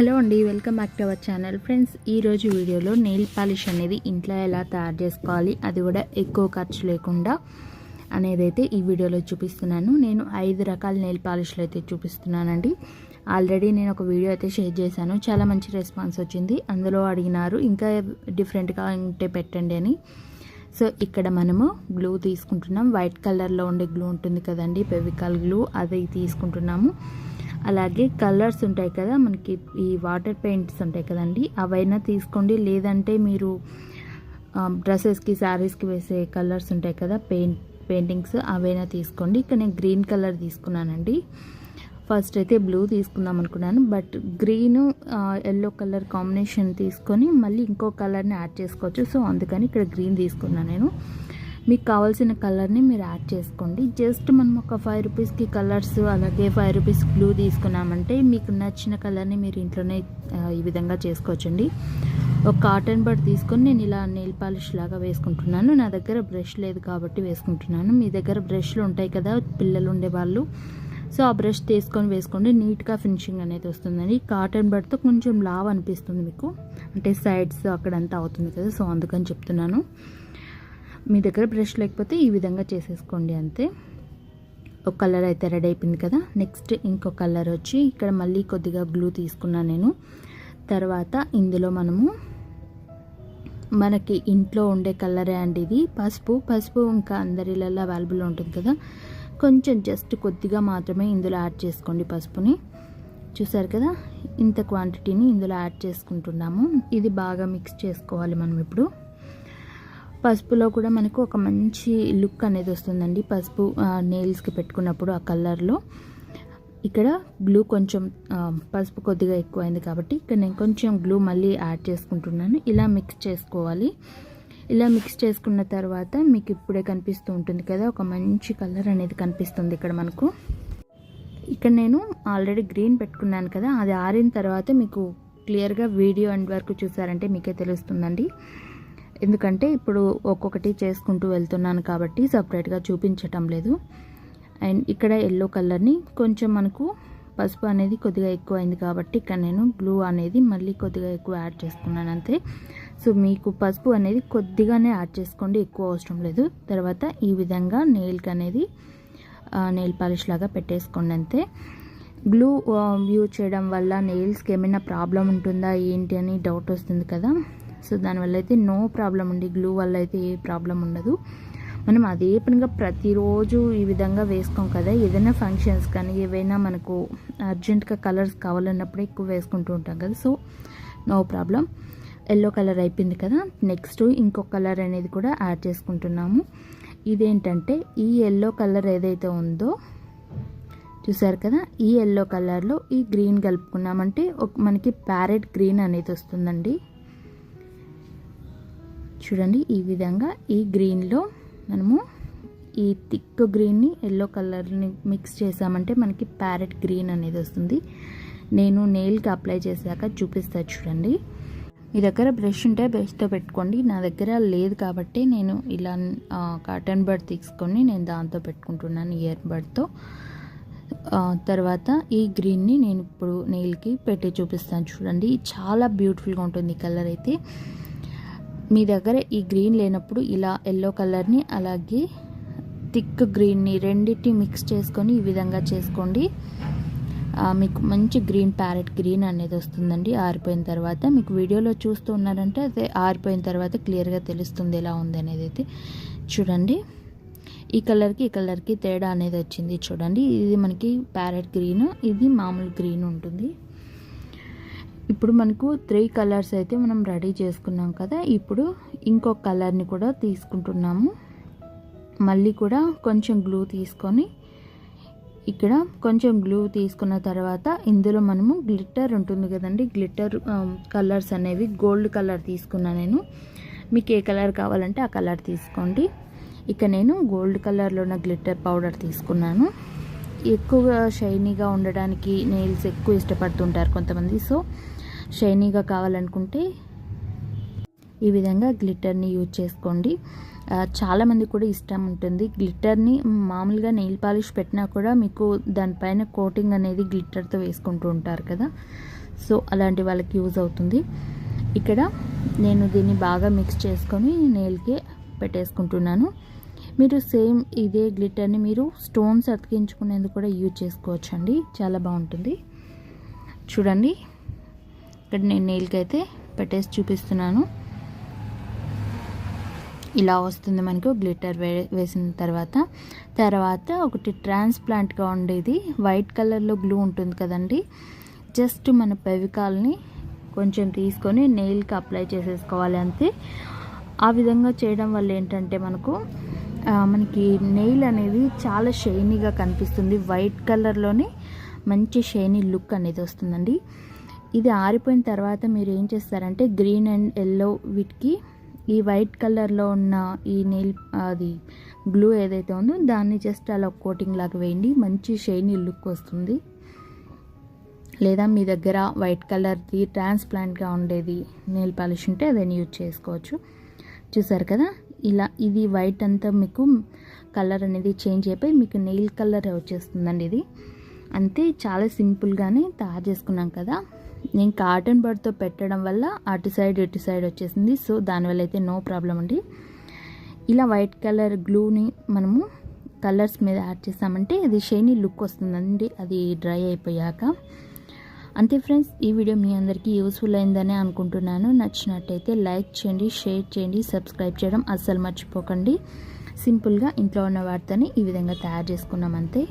Hello అండి welcome back to our channel. Friends ఈరోజు వీడియోలో నెయిల్ పాలిష్ అనేది ఇంట్లో ఎలా తయారు చేసుకోవాలి అది కూడా ఎక్కువ ఖర్చు లేకుండా అనేది అయితే ఈ వీడియోలో చూపిస్తున్నాను. నేను ఐదు రకాల నెయిల్ పాలిష్లు అయితే చూపిస్తున్నానండి. ఆల్రెడీ నేను ఒక వీడియో అయితే షేర్ చేశాను. చాలా మంచి రెస్పాన్స్ వచ్చింది. అందులో అడిగినారు ఇంకా డిఫరెంట్గా ఉంటే పెట్టండి అని. సో ఇక్కడ మనము గ్లూ తీసుకుంటున్నాం. వైట్ కలర్లో ఉండే గ్లూ ఉంటుంది కదండి పెవికాల్ గ్లూ అది తీసుకుంటున్నాము. అలాగే కలర్స్ ఉంటాయి కదా మనకి ఈ వాటర్ పెయింట్స్ ఉంటాయి కదండి అవైనా తీసుకోండి. లేదంటే మీరు డ్రెస్సెస్కి శారీస్కి వేసే కలర్స్ ఉంటాయి కదా పెయింట్ పెయింటింగ్స్ అవైనా తీసుకోండి. ఇక్కడ నేను గ్రీన్ కలర్ తీసుకున్నానండి. ఫస్ట్ అయితే బ్లూ తీసుకుందాం అనుకున్నాను. But green yellow colour combination తీసుకొని మళ్ళీ ఇంకో కలర్ని యాడ్ చేసుకోవచ్చు. సో అందుకని ఇక్కడ గ్రీన్ తీసుకున్నాను నేను. మీకు కావాల్సిన కలర్ని మీరు యాడ్ చేసుకోండి. జస్ట్ మనం ఒక ఫైవ్ రూపీస్కి కలర్స్ అలాగే ఫైవ్ రూపీస్ బ్లూ తీసుకున్నామంటే మీకు నచ్చిన కలర్ని మీరు ఇంట్లోనే ఈ విధంగా చేసుకోవచ్చండి. ఒక కాటన్ బర్డ్ తీసుకొని నేను ఇలా నెయిల్ పాలిష్ లాగా వేసుకుంటున్నాను. నా దగ్గర బ్రష్ లేదు కాబట్టి వేసుకుంటున్నాను. మీ దగ్గర బ్రష్లు ఉంటాయి కదా పిల్లలు ఉండేవాళ్ళు. సో ఆ బ్రష్ తీసుకొని వేసుకోండి. నీట్గా ఫినిషింగ్ అనేది వస్తుందండి. కాటన్ బర్డ్తో కొంచెం లావ్ అనిపిస్తుంది మీకు. అంటే సైడ్స్ అక్కడంతా అవుతుంది కదా సో అందుకని చెప్తున్నాను. మీ దగ్గర బ్రష్ లేకపోతే ఈ విధంగా చేసేసుకోండి అంతే. ఒక కలర్ అయితే రెడీ అయిపోయింది కదా. నెక్స్ట్ ఇంకో కలర్ వచ్చి ఇక్కడ మళ్ళీ కొద్దిగా గ్లూ తీసుకున్నాను నేను. తర్వాత ఇందులో మనము మనకి ఇంట్లో ఉండే కలరే అండి ఇది. పసుపు పసుపు ఇంకా అందరిలలో అవైలబుల్ ఉంటుంది కదా. కొంచెం జస్ట్ కొద్దిగా మాత్రమే ఇందులో యాడ్ చేసుకోండి పసుపుని. చూసారు కదా? ఇంత క్వాంటిటీని ఇందులో యాడ్ చేసుకుంటున్నాము. ఇది బాగా మిక్స్ చేసుకోవాలి మనం ఇప్పుడు. పసుపులో కూడా మనకు ఒక మంచి లుక్ అనేది వస్తుందండి. పసుపు నెయిల్స్కి పెట్టుకున్నప్పుడు ఆ కలర్లో ఇక్కడ గ్లూ కొంచెం పసుపు కొద్దిగా ఎక్కువైంది కాబట్టి ఇక్కడ నేను కొంచెం గ్లూ మళ్ళీ యాడ్ చేసుకుంటున్నాను. ఇలా మిక్స్ చేసుకోవాలి. ఇలా మిక్స్ చేసుకున్న తర్వాత మీకు ఇప్పుడే కనిపిస్తూ ఉంటుంది కదా ఒక మంచి కలర్ అనేది కనిపిస్తుంది ఇక్కడ మనకు. ఇక్కడ నేను ఆల్రెడీ గ్రీన్ పెట్టుకున్నాను కదా అది ఆరిన తర్వాత మీకు క్లియర్గా వీడియో అండ్ వరకు చూసారంటే మీకే తెలుస్తుందండి. ఎందుకంటే ఇప్పుడు ఒక్కొక్కటి చేసుకుంటూ వెళ్తున్నాను కాబట్టి సపరేట్గా చూపించటం లేదు. అండ్ ఇక్కడ ఎల్లో కలర్ని కొంచెం మనకు పసుపు అనేది కొద్దిగా ఎక్కువ అయింది కాబట్టి ఇక్కడ నేను బ్లూ అనేది మళ్ళీ కొద్దిగా ఎక్కువ యాడ్ చేసుకున్నాను అంతే. సో మీకు పసుపు అనేది కొద్దిగానే యాడ్ చేసుకోండి ఎక్కువ అవసరం లేదు. తర్వాత ఈ విధంగా నెయిల్కి అనేది నెయిల్ పాలిష్ లాగా పెట్టేసుకోండి అంతే. గ్లూ యూజ్ చేయడం వల్ల నెయిల్స్కి ఏమైనా ప్రాబ్లం ఉంటుందా ఏంటి అని డౌట్ వస్తుంది కదా. సో దానివల్ల అయితే నో ప్రాబ్లం ఉంది గ్లూ వల్ల అయితే ఏ ప్రాబ్లం ఉండదు. మనం అదే పనిగా ప్రతిరోజు ఈ విధంగా వేసుకోం కదా. ఏదైనా ఫంక్షన్స్ కానీ ఏవైనా మనకు అర్జెంట్గా కలర్స్ కావాలన్నప్పుడు ఎక్కువ వేసుకుంటూ ఉంటాం కదా. So no problem. Yellow colour అయిపోయింది కదా. నెక్స్ట్ ఇంకో కలర్ అనేది కూడా యాడ్ చేసుకుంటున్నాము. ఇదేంటంటే ఈ ఎల్లో కలర్ ఏదైతే ఉందో చూసారు కదా? ఈ ఎల్లో కలర్లో ఈ గ్రీన్ కలుపుకున్నామంటే మనకి ప్యారెట్ గ్రీన్ అనేది వస్తుందండి. చూడండి ఈ విధంగా ఈ గ్రీన్లో మనము ఈ థిక్ గ్రీన్ని ఎల్లో కలర్ని మిక్స్ చేసామంటే మనకి ప్యారెట్ గ్రీన్ అనేది వస్తుంది. నేను నెయిల్కి అప్లై చేశాక చూపిస్తా చూడండి. మీ దగ్గర బ్రష్ ఉంటే బ్రష్తో పెట్టుకోండి. నా దగ్గర లేదు కాబట్టి నేను ఇలా కాటన్ బర్డ్ తీసుకొని నేను దాంతో పెట్టుకుంటున్నాను ఇయర్ బర్డ్తో తర్వాత ఈ గ్రీన్ని నేను ఇప్పుడు నెయిల్కి పెట్టి చూపిస్తాను చూడండి. చాలా బ్యూటిఫుల్గా ఉంటుంది కలర్ అయితే. మీ దగ్గర ఈ గ్రీన్ లేనప్పుడు ఇలా ఎల్లో కలర్ని అలాగే థిక్ గ్రీన్ని రెండింటి మిక్స్ చేసుకొని ఈ విధంగా చేసుకోండి. మీకు మంచి గ్రీన్ ప్యారెట్ గ్రీన్ అనేది వస్తుందండి. ఆరిపోయిన తర్వాత మీకు వీడియోలో చూస్తూ ఉన్నారంటే అదే ఆరిపోయిన తర్వాత క్లియర్గా తెలుస్తుంది ఎలా ఉంది అనేది అయితే. చూడండి. ఈ కలర్కి ఈ కలర్కి తేడా అనేది వచ్చింది. చూడండి. ఇది మనకి ప్యారెట్ గ్రీన్ ఇది మామూలు గ్రీన్ ఉంటుంది. ఇప్పుడు మనకు త్రీ కలర్స్ అయితే మనం రెడీ చేసుకున్నాం కదా. ఇప్పుడు ఇంకొక కలర్ని కూడా తీసుకుంటున్నాము. మళ్ళీ కూడా కొంచెం గ్లూ తీసుకొని ఇక్కడ కొంచెం గ్లూ తీసుకున్న తర్వాత ఇందులో మనము గ్లిట్టర్ ఉంటుంది కదండి. గ్లిట్టర్ కలర్స్ um, అనేవి గోల్డ్ కలర్ తీసుకున్నా నేను. మీకు ఏ కలర్ కావాలంటే ఆ కలర్ తీసుకోండి. ఇక నేను గోల్డ్ కలర్లో ఉన్న గ్లిట్టర్ పౌడర్ తీసుకున్నాను. ఎక్కువగా షైనీగా ఉండడానికి నెయిల్స్ ఎక్కువ ఇష్టపడుతుంటారు కొంతమంది. సో షైనీగా కావాలనుకుంటే ఈ విధంగా గ్లిటర్ని యూజ్ చేసుకోండి. చాలామంది కూడా ఇష్టం ఉంటుంది. గ్లిటర్ని మామూలుగా నెయిల్ పాలిష్ పెట్టినా కూడా మీకు దానిపైన కోటింగ్ అనేది గ్లిటర్తో వేసుకుంటూ ఉంటారు కదా. సో అలాంటి వాళ్ళకి యూజ్ అవుతుంది. ఇక్కడ నేను దీన్ని బాగా మిక్స్ చేసుకొని నెయిల్కి పెట్టేసుకుంటున్నాను. మీరు సేమ్ ఇదే గ్లిటర్ని మీరు స్టోన్స్ అతికించుకునేందుకు కూడా యూజ్ చేసుకోవచ్చండి. చాలా బాగుంటుంది. చూడండి. ఇక్కడ నేను నెయిల్కి అయితే పెట్టేసి చూపిస్తున్నాను. ఇలా వస్తుంది మనకు గ్లిటర్ వే వేసిన తర్వాత. తర్వాత ఒకటి ట్రాన్స్ప్లాంట్గా ఉండేది. వైట్ కలర్లో గ్లూ ఉంటుంది కదండి. జస్ట్ మన పెవికాల్ని కొంచెం తీసుకొని నెయిల్కి అప్లై చేసేసుకోవాలి అంతే. ఆ విధంగా చేయడం వల్ల ఏంటంటే మనకు మనకి నెయిల్ అనేది చాలా షైనీగా కనిపిస్తుంది. వైట్ కలర్లోనే మంచి షైనీ లుక్ అనేది వస్తుందండి. ఇది ఆరిపోయిన తర్వాత మీరు ఏం చేస్తారంటే గ్రీన్ అండ్ ఎల్లో వీటికి ఈ వైట్ కలర్లో ఉన్న ఈ నీల్ అది గ్లూ ఏదైతే ఉందో దాన్ని జస్ట్ అలా కోటింగ్ లాగా వేయండి. మంచి షైనీ లుక్ వస్తుంది. లేదా మీ దగ్గర వైట్ కలర్ది ట్రాన్స్ప్లాంట్గా ఉండేది నెయిల్ పాలిష్ ఉంటే అదని యూజ్ చేసుకోవచ్చు. చూసారు కదా? ఇలా ఇది వైట్ అంతా మీకు కలర్ అనేది చేంజ్ అయిపోయి మీకు నెయిల్ కలర్ వచ్చేస్తుందండి ఇది. అంతే చాలా సింపుల్గానే తయారు చేసుకున్నాం కదా? నేను కాటన్ బర్డ్తో పెట్టడం వల్ల అటు సైడ్ ఇటు సైడ్ వచ్చేసింది. సో దానివల్ల అయితే నో ప్రాబ్లం అండి. ఇలా వైట్ కలర్ గ్లూని మనము కలర్స్ మీద యాడ్ చేసామంటే అది షైనీ లుక్ వస్తుందండి. అది డ్రై అయిపోయాక. అంతే ఫ్రెండ్స్ ఈ వీడియో మీ అందరికీ యూస్ఫుల్ అయిందని అనుకుంటున్నాను. నచ్చినట్టయితే లైక్ చేయండి షేర్ చేయండి సబ్స్క్రైబ్ చేయడం అస్సలు మర్చిపోకండి. సింపుల్గా ఇంట్లో ఉన్న వాటితోనే ఈ విధంగా తయారు చేసుకున్నాం అంతే